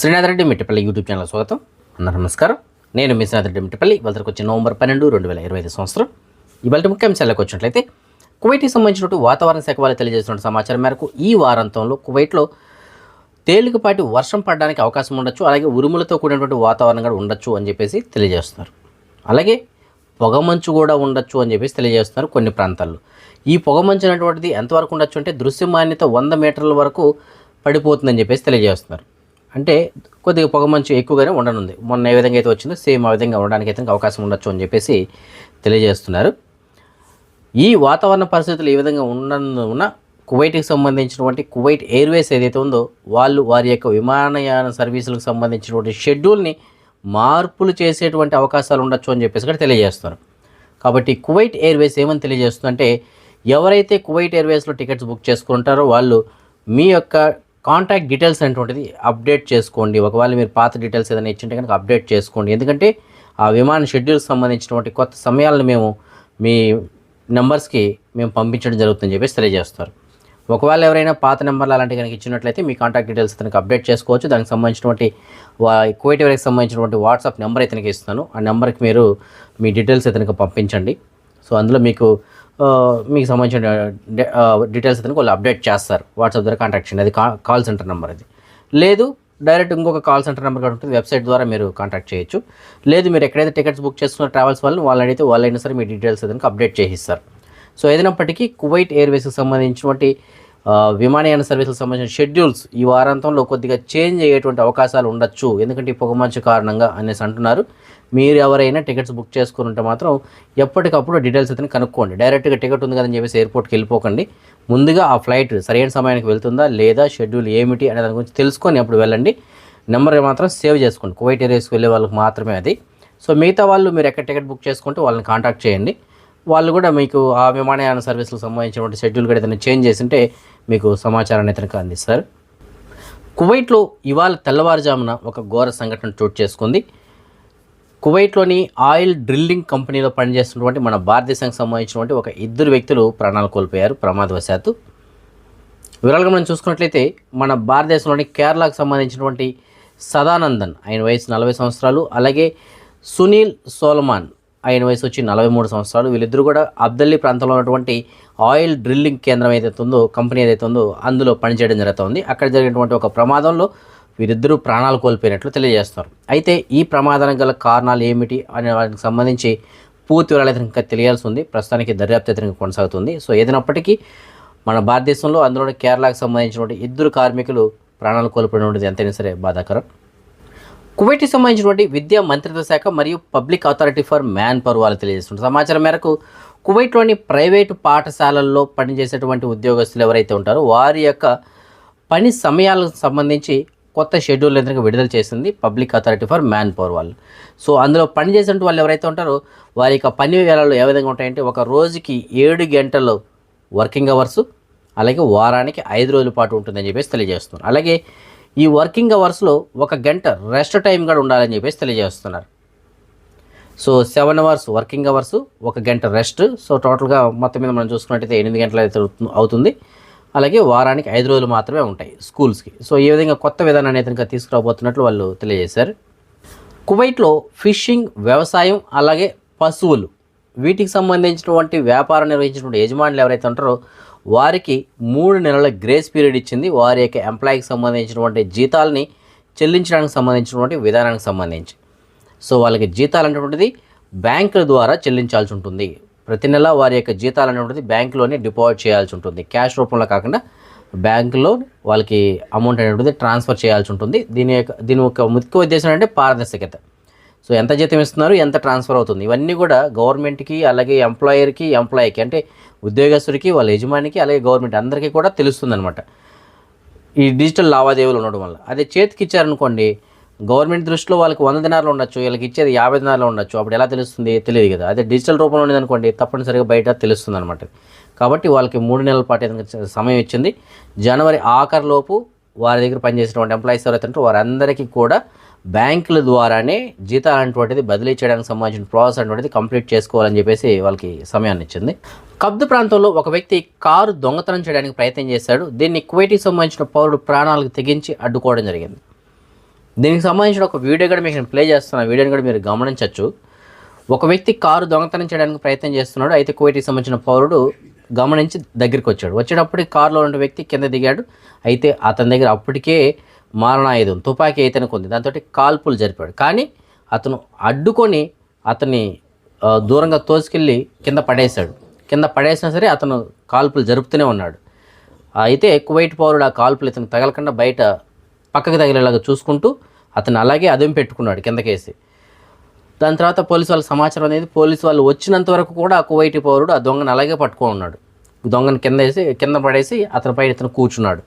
Srinath Reddy Mittapalli YouTube channel స్వాగతం. అందరూ నమస్కారం. నేను మీ శ్రీనాథ్ రెడ్డి మిట్టపల్లి. వాళ్ళకి వచ్చి నవంబర్ పన్నెండు రెండు వేల ఇరవై ఐదు సంవత్సరం. ఇవాళ ముఖ్యాంశాలకు వచ్చినట్లయితే కువైట్కి సంబంధించినట్టు వాతావరణ శాఖ వాళ్ళు తెలియజేస్తున్న సమాచారం మేరకు ఈ వారాంతంలో కువైట్లో తేలికపాటి వర్షం పడడానికి అవకాశం ఉండొచ్చు అలాగే ఉరుములతో కూడినటువంటి వాతావరణం కూడా ఉండొచ్చు అని చెప్పేసి తెలియజేస్తున్నారు. అలాగే పొగమంచు కూడా ఉండొచ్చు అని చెప్పేసి తెలియజేస్తున్నారు కొన్ని ప్రాంతాల్లో. ఈ పొగమంచు అనేటువంటిది ఎంతవరకు ఉండొచ్చు అంటే దృశ్యమాన్యత వంద మీటర్ల వరకు పడిపోతుందని చెప్పేసి తెలియజేస్తున్నారు. అంటే కొద్దిగా పొగమంచు ఎక్కువగానే ఉండనుంది. మొన్న ఏ విధంగా అయితే వచ్చిందో సేమ్ ఆ విధంగా ఉండడానికి అయితే అవకాశం ఉండొచ్చు అని చెప్పేసి తెలియజేస్తున్నారు. ఈ వాతావరణ పరిస్థితులు ఈ విధంగా ఉన్నందున కువైట్కి సంబంధించినటువంటి కువైట్ ఎయిర్వేస్ ఏదైతే ఉందో వాళ్ళు వారి యొక్క విమానయాన సర్వీసులకు సంబంధించినటువంటి షెడ్యూల్ని మార్పులు చేసేటువంటి అవకాశాలు ఉండొచ్చు అని చెప్పేసి కూడా తెలియజేస్తున్నారు. కాబట్టి కువైట్ ఎయిర్వేస్ ఏమని తెలియజేస్తుందంటే ఎవరైతే కువైట్ ఎయిర్వేస్లో టికెట్స్ బుక్ చేసుకుంటారో వాళ్ళు మీ యొక్క కాంటాక్ట్ డీటెయిల్స్ అనేటువంటిది అప్డేట్ చేసుకోండి. ఒకవేళ మీరు పాత డీటెయిల్స్ ఏదైనా ఇచ్చింటే కనుక అప్డేట్ చేసుకోండి. ఎందుకంటే ఆ విమాన షెడ్యూల్కి సంబంధించినటువంటి కొత్త సమయాలను మేము మీ నెంబర్స్కి మేము పంపించడం జరుగుతుందని చెప్పేసి తెలియజేస్తారు. ఒకవేళ ఎవరైనా పాత నెంబర్లు అలాంటి కనుక ఇచ్చినట్లయితే మీ కాంటాక్ట్ డీటెయిల్స్ తనకి అప్డేట్ చేసుకోవచ్చు. దానికి సంబంధించినటువంటి వా కువైట్ సంబంధించినటువంటి వాట్సాప్ నెంబర్ ఇతనికి ఇస్తాను. ఆ నెంబర్కి మీరు మీ డీటెయిల్స్ ఇతనికి పంపించండి. సో అందులో మీకు మీకు సంబంధించిన డీటెయిల్స్ అతనికి వాళ్ళు అప్డేట్ చేస్తారు. వాట్సాప్ ద్వారా కాంటాక్ట్ చేయండి. అది కా- కాల్ సెంటర్ నెంబర్ అది. లేదు డైరెక్ట్ ఇంకొక కాల్ సెంటర్ నెంబర్ కూడా ఉంటుంది. వెబ్సైట్ ద్వారా మీరు కాంటాక్ట్ చేయొచ్చు. లేదు మీరు ఎక్కడైతే టికెట్స్ బుక్ చేసుకున్న ట్రావెల్స్ వాళ్ళని వాళ్ళని అడిగితే వాళ్ళైనా సరే మీ డీటెయిల్స్ అతనికి అప్డేట్ చేసిస్తారు సో ఏదైనప్పటికీ కువైట్ ఎయిర్వేస్కి సంబంధించినటువంటి విమానయాన సర్వీసులకు సంబంధించిన షెడ్యూల్స్ ఈ వారాంతంలో కొద్దిగా చేంజ్ అయ్యేటువంటి అవకాశాలు ఉండొచ్చు. ఎందుకంటే ఈ పొగమంచు కారణంగా అనేసి అంటున్నారు. మీరు ఎవరైనా టికెట్స్ బుక్ చేసుకుని ఉంటే మాత్రం ఎప్పటికప్పుడు డీటెయిల్స్ అయితే కనుక్కోండి. డైరెక్ట్గా టికెట్ ఉంది కదని చెప్పేసి ఎయిర్పోర్ట్కి వెళ్ళిపోకండి. ముందుగా ఆ ఫ్లైట్ సరైన సమయానికి వెళ్తుందా లేదా షెడ్యూల్ ఏమిటి అనే దాని గురించి తెలుసుకొని అప్పుడు వెళ్ళండి. నెంబర్ మాత్రం సేవ్ చేసుకోండి. కువైట్ ఏరియాస్కి వెళ్ళే వాళ్ళకి మాత్రమే అది. సో మిగతా వాళ్ళు మీరు ఎక్కడ టికెట్ బుక్ చేసుకుంటే వాళ్ళని కాంటాక్ట్ చేయండి. వాళ్ళు కూడా మీకు ఆ విమానయాన సర్వీసులకు సంబంధించినటువంటి షెడ్యూల్ కూడా ఏదైనా చేంజ్ చేసింటే మీకు సమాచారాన్ని అయితే అందిస్తారు. కువైట్లో ఇవాళ తెల్లవారుజామున ఒక ఘోర సంఘటన చోటు చేసుకుంది. కువైట్లోని ఆయిల్ డ్రిల్లింగ్ కంపెనీలో పనిచేస్తున్నటువంటి మన భారతదేశానికి సంబంధించినటువంటి ఒక ఇద్దరు వ్యక్తులు ప్రాణాలు కోల్పోయారు ప్రమాదవశాత్తు. వివరాలుగా మనం చూసుకున్నట్లయితే మన భారతదేశంలోని కేరళకు సంబంధించినటువంటి సదానందన్ ఆయన వయసు నలభై సంవత్సరాలు అలాగే సునీల్ సోలమాన్ ఆయన వయసు వచ్చి నలభై మూడు సంవత్సరాలు. వీళ్ళిద్దరూ కూడా అబ్దల్లి ప్రాంతంలో ఉన్నటువంటి ఆయిల్ డ్రిల్లింగ్ కేంద్రం ఏదైతే ఉందో కంపెనీ ఏదైతే ఉందో అందులో పనిచేయడం జరుగుతుంది. అక్కడ జరిగినటువంటి ఒక ప్రమాదంలో వీరిద్దరూ ప్రాణాలు కోల్పోయినట్లు తెలియజేస్తున్నారు. అయితే ఈ ప్రమాదానికి గల కారణాలు ఏమిటి అనే వాటికి సంబంధించి పూర్తి వివరాలు అయితే ఇంకా తెలియాల్సి ఉంది. ప్రస్తుతానికి దర్యాప్తు అయితే కొనసాగుతుంది. సో ఏదైనప్పటికీ మన భారతదేశంలో అందులో కేరళకు సంబంధించినటువంటి ఇద్దరు కార్మికులు ప్రాణాలు కోల్పోయినటువంటిది ఎంతైనా సరే బాధాకరం. కువైట్కి సంబంధించినటువంటి విద్యా మంత్రిత్వ శాఖ మరియు public authority for manpower వాళ్ళు తెలియజేస్తున్నారు సమాచారం మేరకు కువైట్లోని ప్రైవేటు పాఠశాలల్లో పనిచేసేటువంటి ఉద్యోగస్తులు ఎవరైతే ఉంటారో వారి యొక్క పని సమయాలకు సంబంధించి కొత్త షెడ్యూల్ ఎందుకు విడుదల చేసింది public authority for manpower వాళ్ళు సో అందులో పనిచేసే వాళ్ళు ఎవరైతే ఉంటారో వారి యొక్క పని వేళలు ఏ విధంగా ఉంటాయంటే ఒక రోజుకి ఏడు గంటలు వర్కింగ్ అవర్స్ అలాగే వారానికి ఐదు రోజుల పాటు ఉంటుందని చెప్పేసి తెలియజేస్తున్నారు. అలాగే ఈ వర్కింగ్ అవర్స్లో ఒక గంట రెస్ట్ టైం కూడా ఉండాలని చెప్పేసి తెలియజేస్తున్నారు. So seven hours working hours ఒక గంట రెస్ట్. సో టోటల్గా మొత్తం మీద మనం చూసుకున్నట్టయితే ఎనిమిది గంటలు అయితే అవుతుంది. అలాగే వారానికి ఐదు రోజులు మాత్రమే ఉంటాయి స్కూల్స్కి. సో ఈ విధంగా కొత్త విధానాన్ని అయితే ఇంకా తీసుకురాబోతున్నట్లు వాళ్ళు తెలియజేశారు. కువైట్లో ఫిషింగ్ వ్యవసాయం అలాగే పశువులు వీటికి సంబంధించినటువంటి వ్యాపారం నిర్వహించినటువంటి యజమానులు ఎవరైతే ఉంటారో వారికి మూడు నెలల గ్రేస్ పీరియడ్ ఇచ్చింది. వారి యొక్క ఎంప్లాయీకి సంబంధించినటువంటి జీతాలని చెల్లించడానికి సంబంధించినటువంటి విధానానికి సంబంధించి. సో వాళ్ళకి జీతాలు అనేటువంటిది బ్యాంకుల ద్వారా చెల్లించాల్సి ఉంటుంది. ప్రతి నెల వారి యొక్క జీతాలు అనేటువంటిది బ్యాంకులోనే డిపాజిట్ చేయాల్సి ఉంటుంది. క్యాష్ రూపంలో కాకుండా బ్యాంకులో వాళ్ళకి అమౌంట్ అనేటువంటిది ట్రాన్స్ఫర్ చేయాల్సి ఉంటుంది. దీని యొక్క దీని యొక్క ముఖ్య ఉద్దేశం అంటే పారదర్శకత. సో ఎంత జీతం ఇస్తున్నారు ఎంత ట్రాన్స్ఫర్ అవుతుంది? ఇవన్నీ కూడా గవర్నమెంట్కి అలాగే ఎంప్లాయర్కి ఎంప్లాయీకి అంటే ఉద్యోగస్తుడికి వాళ్ళ యజమానికి అలాగే గవర్నమెంట్ అందరికీ కూడా తెలుస్తుంది ఈ డిజిటల్ లావాదేవీలు ఉండడం వల్ల. అదే చేతికి ఇచ్చారనుకోండి గవర్నమెంట్ దృష్టిలో వాళ్ళకి వంద దినాలు ఉండొచ్చు వీళ్ళకి ఇచ్చేది యాభై దినాలు ఉండొచ్చు అప్పుడు ఎలా తెలుస్తుంది? తెలియదు కదా. అదే డిజిటల్ రూపంలో ఉండేదనుకోండి తప్పనిసరిగా బయట తెలుస్తుంది అనమాట కాబట్టి వాళ్ళకి మూడు నెలల పాటు సమయం ఇచ్చింది. జనవరి ఆఖరిలోపు వారి దగ్గర పనిచేసినటువంటి ఎంప్లాయీస్ ఎవరైతే ఉంటారో వారందరికీ కూడా బ్యాంకుల ద్వారానే జీతాలు అనేటువంటిది బదిలీ చేయడానికి సంబంధించిన ప్రాసెస్ అనేటువంటిది కంప్లీట్ చేసుకోవాలని చెప్పేసి వాళ్ళకి సమయాన్ని ఇచ్చింది. కబ్దు ప్రాంతంలో ఒక వ్యక్తి కారు దొంగతనం చేయడానికి ప్రయత్నం చేశాడు. దీన్ని కువైటీకి సంబంధించిన పౌరుడు ప్రాణాలకు తెగించి అడ్డుకోవడం జరిగింది. దీనికి సంబంధించిన ఒక వీడియో కూడా మీకు నేను ప్లే చేస్తున్న. వీడియోని కూడా మీరు గమనించవచ్చు. ఒక వ్యక్తి కారు దొంగతనం చేయడానికి ప్రయత్నం చేస్తున్నాడు. అయితే కువైటీకి సంబంధించిన పౌరుడు గమనించి దగ్గరికి వచ్చాడు. వచ్చేటప్పటికి కారులో ఉన్న వ్యక్తి కింద దిగాడు. అయితే అతని దగ్గర అప్పటికే మారణాయుధం తుపాకీ అయితేనే కొంది. దాంతో కాల్పులు జరిపాడు. కానీ అతను అడ్డుకొని అతన్ని దూరంగా తోసుకెళ్ళి కింద పడేశాడు. కింద పడేసినా సరే అతను కాల్పులు జరుపుతూనే ఉన్నాడు. అయితే కువైట్ పౌరుడు ఆ కాల్పులు ఇతను తగలకుండా బయట పక్కకి తగిలేలాగా చూసుకుంటూ అతను అలాగే అదేం పెట్టుకున్నాడు కిందకేసి. దాని తర్వాత పోలీసు వాళ్ళ సమాచారం అనేది పోలీసు వాళ్ళు వచ్చినంత వరకు కూడా ఆ కువైటి పౌరుడు ఆ దొంగను అలాగే పట్టుకొని ఉన్నాడు. దొంగను కింద వేసి కింద పడేసి అతని పైన ఇతను కూర్చున్నాడు.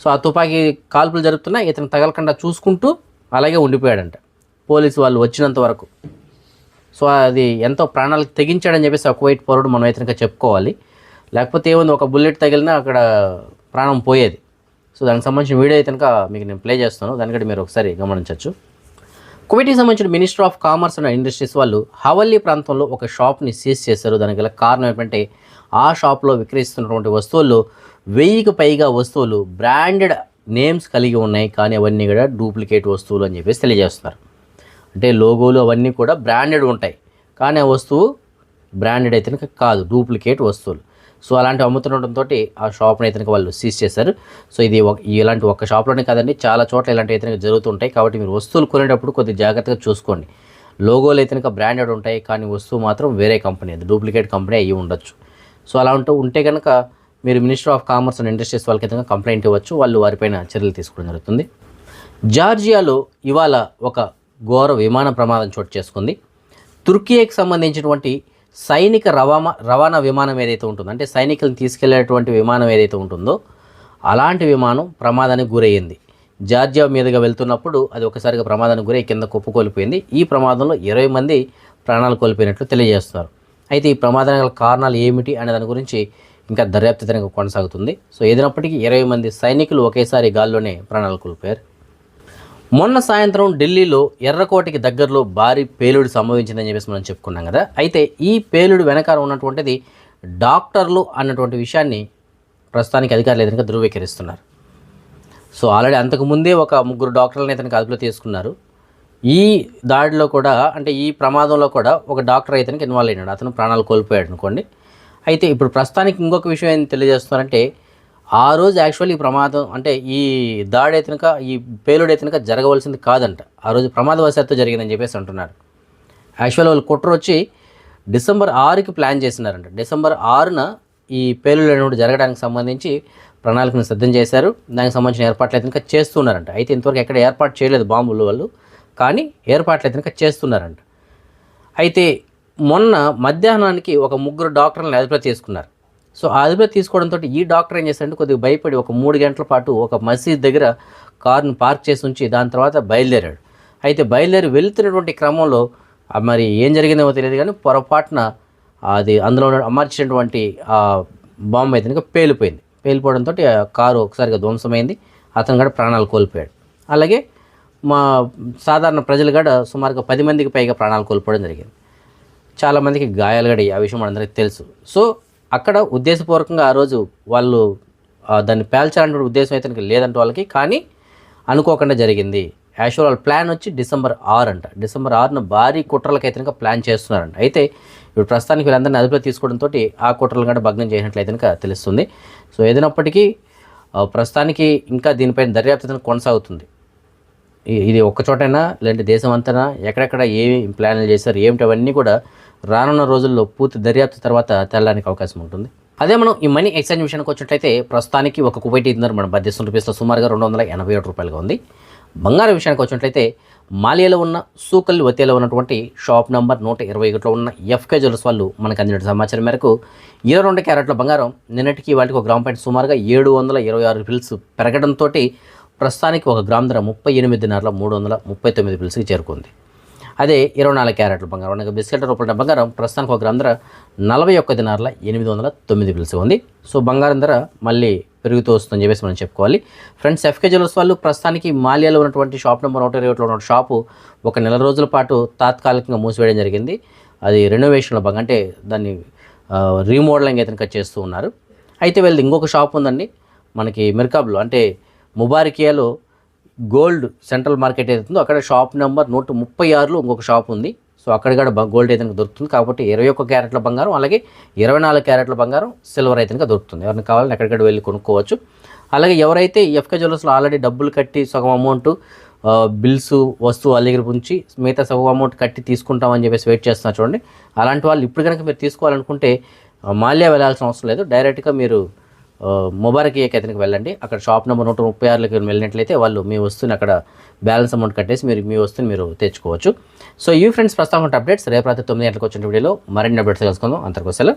సో ఆ తుపాకీ కాల్పులు జరుపుతున్నా ఇతను తగలకుండా చూసుకుంటూ అలాగే ఉండిపోయాడంట. పోలీసు వాళ్ళు వచ్చినంత వరకు. సో అది ఎంతో ప్రాణాలకు తెగించాడని చెప్పేసి ఆ కువైట్ పౌరుడు మనం అయితే ఇంకా చెప్పుకోవాలి. లేకపోతే ఏముంది ఒక బుల్లెట్ తగిలినా అక్కడ ప్రాణం పోయేది. సో దానికి సంబంధించిన వీడియో అయితే కనుక మీకు నేను ప్లే చేస్తాను. దానికంటే మీరు ఒకసారి గమనించవచ్చు. కువైట్కి సంబంధించిన minister of commerce and industries వాళ్ళు హవల్లీ ప్రాంతంలో ఒక షాప్ని సీజ్ చేశారు. దానికి గల కారణం ఏంటంటే ఆ షాప్లో విక్రయిస్తున్నటువంటి వస్తువులు వెయ్యికి పైగా వస్తువులు బ్రాండెడ్ నేమ్స్ కలిగి ఉన్నాయి. కానీ అవన్నీ కూడా డూప్లికేట్ వస్తువులు అని చెప్పేసి తెలియజేస్తున్నారు. అంటే లోగోలు అవన్నీ కూడా బ్రాండెడ్ ఉంటాయి. కానీ ఆ వస్తువు బ్రాండెడ్ అయితే కాదు డూప్లికేట్ వస్తువులు. సో అలాంటి అమ్ముతుండటంతో ఆ షాప్ని అయితే వాళ్ళు సీజ్ చేశారు. సో ఇది ఇలాంటి ఒక్క షాప్లోనే కాదండి చాలా చోట్ల ఇలాంటి అయితే జరుగుతుంటాయి. కాబట్టి మీరు వస్తువులు కొనేటప్పుడు కొద్దిగా జాగ్రత్తగా చూసుకోండి. లోగోలు అయితే బ్రాండెడ్ ఉంటాయి. కానీ వస్తువు మాత్రం వేరే కంపెనీ అది డూప్లికేట్ కంపెనీ అయ్యి ఉండొచ్చు. సో అలా ఉంటూ ఉంటే కనుక మీరు minister of commerce and industries వాళ్ళకి ఏదైనా కంప్లైంట్ ఇవ్వచ్చు వాళ్ళు వారిపైన చర్యలు తీసుకోవడం జరుగుతుంది. జార్జియాలో ఇవాళ ఒక ఘోర విమాన ప్రమాదం చోటు చేసుకుంది. తుర్కీకి సంబంధించినటువంటి సైనిక రవాణా రవాణా విమానం ఏదైతే ఉంటుందో అంటే సైనికులను తీసుకెళ్ళేటువంటి విమానం ఏదైతే ఉంటుందో అలాంటి విమానం ప్రమాదానికి గురయ్యింది. జార్జియా మీదుగా వెళ్తున్నప్పుడు అది ఒకసారిగా ప్రమాదానికి గురై కింద కుప్పకూలిపోయింది ఈ ప్రమాదంలో ఇరవై మంది ప్రాణాలు కోల్పోయినట్లు తెలియజేస్తున్నారు. అయితే ఈ ప్రమాదానికి గల కారణాలు ఏమిటి అనే దాని గురించి ఇంకా దర్యాప్తు తనకు కొనసాగుతుంది. సో ఏదైనప్పటికీ ఇరవై మంది సైనికులు ఒకేసారి గాల్లోనే ప్రాణాలు కోల్పోయారు. మొన్న సాయంత్రం ఢిల్లీలో ఎర్రకోటకి దగ్గరలో భారీ పేలుడు సంభవించిందని చెప్పేసి మనం చెప్పుకున్నాం కదా. అయితే ఈ పేలుడు వెనకాల ఉన్నటువంటిది డాక్టర్లు అన్నటువంటి విషయాన్ని ప్రస్తుతానికి అధికారులు ఏదైనా ధృవీకరిస్తున్నారు. సో ఆల్రెడీ అంతకుముందే ఒక ముగ్గురు డాక్టర్లని ఇతనికి అదుపులో తీసుకున్నారు. ఈ దాడిలో కూడా అంటే ఈ ప్రమాదంలో కూడా ఒక డాక్టర్ అయితే ఇన్వాల్వ్ అయినాడు. అతను ప్రాణాలు కోల్పోయాడు అనుకోండి. అయితే ఇప్పుడు ప్రస్తుతానికి ఇంకొక విషయం ఏం తెలియజేస్తున్నారంటే ఆ రోజు యాక్చువల్లీ ఈ ప్రమాదం అంటే ఈ దాడి అయితేనక ఈ పేలుడు అయితేనక జరగవలసింది కాదంట. ఆ రోజు ప్రమాదవశాత్తు జరిగిందని చెప్పేసి అంటున్నారు. యాక్చువల్ వాళ్ళు కుట్ర వచ్చి డిసెంబర్ ఆరుకి ప్లాన్ చేసినారంట. డిసెంబర్ ఆరున ఈ పేలుడు అనేటువంటి జరగడానికి సంబంధించి ప్రణాళికను సిద్ధం చేశారు. దానికి సంబంధించిన ఏర్పాట్లు అయితే ఇంకా చేస్తున్నారంట అయితే ఇంతవరకు ఎక్కడ ఏర్పాటు చేయలేదు బాంబులు వాళ్ళు. కానీ ఏర్పాట్లు అయితే చేస్తున్నారంట. అయితే మొన్న మధ్యాహ్నానికి ఒక ముగ్గురు డాక్టర్లను అదుపులో తీసుకున్నారు. సో ఆ అదుపులో తీసుకోవడంతో ఈ డాక్టర్ ఏం చేశాడంటే కొద్దిగా భయపడి ఒక మూడు గంటల పాటు ఒక మసీద్ దగ్గర కారును పార్క్ చేసి ఉంచి దాని తర్వాత బయలుదేరాడు. అయితే బయలుదేరి వెళ్తున్నటువంటి క్రమంలో మరి ఏం జరిగిందేమో తెలియదు కానీ పొరపాటున అది అందులో ఉన్న అమర్చినటువంటి ఆ బాంబు అయితే కనుక పేలిపోయింది. పేలిపోవడంతో ఆ కారు ఒకసారిగా ధ్వంసమైంది. అతను కూడా ప్రాణాలు కోల్పోయాడు. అలాగే మా సాధారణ ప్రజలు కూడా సుమారుగా పది మందికి పైగా ప్రాణాలు కోల్పోవడం జరిగింది. చాలామందికి గాయాలు కూడా ఆ విషయం మనందరికీ తెలుసు. సో అక్కడ ఉద్దేశపూర్వకంగా ఆ రోజు వాళ్ళు దాన్ని పేల్చాలనే ఉద్దేశం అయితే లేదంటే వాళ్ళకి కానీ అనుకోకుండా జరిగింది. యాక్చువల్ వాళ్ళ ప్లాన్ వచ్చి డిసెంబర్ ఆరు అంట. డిసెంబర్ ఆరున భారీ కుట్రలకు అయితే కనుక ప్లాన్ చేస్తున్నారంట. అయితే ఇప్పుడు ప్రస్తుతానికి వీళ్ళందరినీ అదుపులో తీసుకోవడంతో ఆ కుట్రలు కూడా భగ్నం చేసినట్లయితే కనుక తెలుస్తుంది. సో ఏదైనప్పటికీ ప్రస్తుతానికి ఇంకా దీనిపైన దర్యాప్తు కొనసాగుతుంది. ఇది ఒక్కచోటైనా లేదంటే దేశం అంతనా ఎక్కడెక్కడ ఏమి ప్లాన్లు చేశారు ఏమిటి అవన్నీ కూడా రానున్న రోజుల్లో పూర్తి దర్యాప్తు తర్వాత తెల్లడానికి అవకాశం ఉంటుంది. అదే మనం ఈ మనీ ఎక్స్చేంజ్ విషయానికి వచ్చినట్లయితే ప్రస్తుతానికి ఒక కువైట్ ఇంధనం మనం బద్దెస్తున్న రూపీస్లో సుమారుగా రెండు వందల ఎనభై ఏడు రూపాయలుగా ఉంది. బంగారం విషయానికి వచ్చినట్లయితే మాలియాలో ఉన్న సూకల్ వతేలో ఉన్నటువంటి షాప్ నంబర్ నూట ఇరవై ఒకటిలో ఉన్న ఎఫ్కే జ్యువెల్స్ వాళ్ళు మనకు అందిన సమాచారం మేరకు ఇరవై రెండు క్యారెట్ల బంగారం నిన్నటికి వాటికి ఒక గ్రామ పాయింట్ సుమారుగా ఏడు వందల ఇరవై ఆరు ఫిల్స్ పెరగడంతో ప్రస్తుతానికి ఒక గ్రామ్ ధర ముప్పై ఎనిమిదిన్నర మూడు వందల ముప్పై తొమ్మిది పిల్స్కి చేరుకుంది. అదే ఇరవై నాలుగు క్యారెట్ల బంగారం అనగా బిస్కెట్ రూపాయల బంగారం ప్రస్తుతానికి ఒక గ్రామ్ ధర నలభై ఒక్క దినార్ల ఎనిమిది వందల తొమ్మిది పిల్స్ ఉంది. సో బంగారం ధర మళ్ళీ పెరుగుతూ వస్తుందని చెప్పేసి మనం చెప్పుకోవాలి. ఫ్రెండ్స్ ఎఫ్కే జ్యువెల్స్ వాళ్ళు ప్రస్తుతానికి మాల్యాలో ఉన్నటువంటి షాప్ నెంబర్ నూట ఇరవై ఉన్న షాపు ఒక నెల రోజుల పాటు తాత్కాలికంగా మూసివేయడం జరిగింది. అది రెనోవేషన్లో భాగం అంటే దాన్ని రీమోడలింగ్ అయితే కట్ చేస్తూ ఉన్నారు. అయితే వీళ్ళది ఇంకొక షాప్ ఉందండి. మనకి మిర్కాబ్లో అంటే ముబారికియాలో గోల్డ్ సెంట్రల్ మార్కెట్ ఏదైతుందో అక్కడ షాప్ నెంబర్ నూట ముప్పై ఆరులో ఇంకొక షాప్ ఉంది. సో అక్కడ కూడా గోల్డ్ అయితే దొరుకుతుంది. కాబట్టి ఇరవై ఒక్క క్యారెట్ల బంగారం అలాగే ఇరవై నాలుగు క్యారెట్ల బంగారం సిల్వర్ అయితే దొరుకుతుంది. ఎవరిని కావాలని ఎక్కడికక్కడ వెళ్ళి కొనుక్కోవచ్చు. అలాగే ఎవరైతే ఎఫ్కే జ్యువెలర్స్లో ఆల్రెడీ డబ్బులు కట్టి సగం అమౌంట్ బిల్స్ వస్తువు వాళ్ళ దగ్గర ఉంచి మిగతా సగం అమౌంట్ కట్టి తీసుకుంటామని చెప్పేసి వెయిట్ చేస్తున్నారు చూడండి. అలాంటి వాళ్ళు ఇప్పుడు కనుక మీరు తీసుకోవాలనుకుంటే మాల్యా వెళ్ళాల్సిన అవసరం లేదు. డైరెక్ట్గా మీరు ఆ, ముబారక్ వెళ్ళండి. అక్కడ షాప్ నెంబర్ నూట ముప్పై ఆరులోకి వెళ్ళినట్లయితే వాళ్ళు మీ వస్తువుని అక్కడ బ్యాలెన్స్ అమౌంట్ కట్టేసి మీరు మీ వస్తువుని మీరు తెచ్చుకోవచ్చు. సో ఈ ఫ్రెండ్స్ ప్రస్తుతం ఉన్న అప్డేట్స్ రేపు రాత్రి తొమ్మిది గంటలకు వచ్చిన వీడియోలో మరిన్ని అప్డేట్స్ తెలుసుకుందాం. అంతకు సెలవు.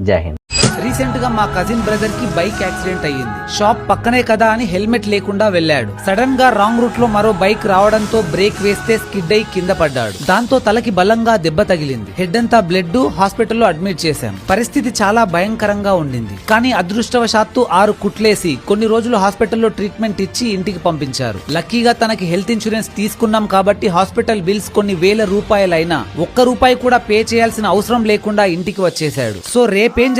జై హింద్. రీసెంట్గా మా కజిన్ బ్రదర్కి బైక్ యాక్సిడెంట్ అయ్యింది. షాప్ పక్కనే కదా అని హెల్మెట్ లేకుండా వెళ్ళాడు. సడన్గా రాంగ్ రూట్లో మరో బైక్ రావడంతో బ్రేక్ వేస్తే స్కిడ్ అయి కింద పడ్డాడు. దాంతో తలకి బలంగా దెబ్బ తగిలింది. హెడ్ అంతా బ్లడ్ హాస్పిటల్లో అడ్మిట్ చేశాం. పరిస్థితి చాలా భయంకరంగా ఉండింది. కానీ అదృష్టవశాత్తు ఆరు కుట్లేసి కొన్ని రోజులు హాస్పిటల్లో ట్రీట్మెంట్ ఇచ్చి ఇంటికి పంపించారు. లక్కీగా తనకి హెల్త్ ఇన్సూరెన్స్ తీసుకున్నాం కాబట్టి హాస్పిటల్ బిల్స్ కొన్ని వేల రూపాయలైనా ఒక్క రూపాయి కూడా పే చేయాల్సిన అవసరం లేకుండా ఇంటికి వచ్చేసాడు సో రేపేం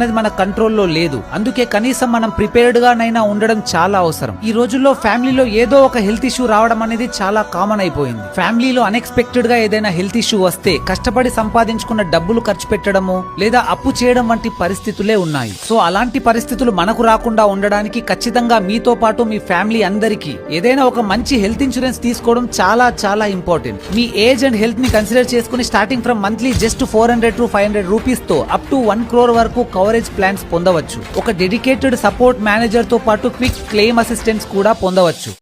అనేది మన కంట్రోల్లో లేదు. అందుకే కనీసం మనం ప్రిపేర్డ్ గానైనా ఉండడం చాలా అవసరం. ఈ రోజుల్లో ఫ్యామిలీలో ఏదో ఒక హెల్త్ ఇష్యూ రావడం అనేది చాలా కామన్ అయిపోయింది. ఫ్యామిలీలో అన్ఎక్స్పెక్టెడ్గా ఏదైనా హెల్త్ ఇష్యూ వస్తే కష్టపడి సంపాదించుకున్న డబ్బులు ఖర్చు పెట్టడము లేదా అప్పు చేయడం వంటి పరిస్థితులే ఉన్నాయి. సో అలాంటి పరిస్థితులు మనకు రాకుండా ఉండడానికి ఖచ్చితంగా మీతో పాటు మీ ఫ్యామిలీ అందరికీ ఏదైనా ఒక మంచి హెల్త్ ఇన్సూరెన్స్ తీసుకోవడం చాలా చాలా ఇంపార్టెంట్. మీ ఏజ్ అండ్ హెల్త్ని కన్సిడర్ చేసుకుని starting from monthly just four hundred to five hundred రూపీస్తో up to one crore వరకు కవరేజ్ ప్లాన్స్ పొందవచ్చు. ఒక డెడికేటెడ్ సపోర్ట్ మేనేజర్తో పాటు క్విక్ క్లెయిమ్ అసిస్టెన్స్ కూడా పొందవచ్చు.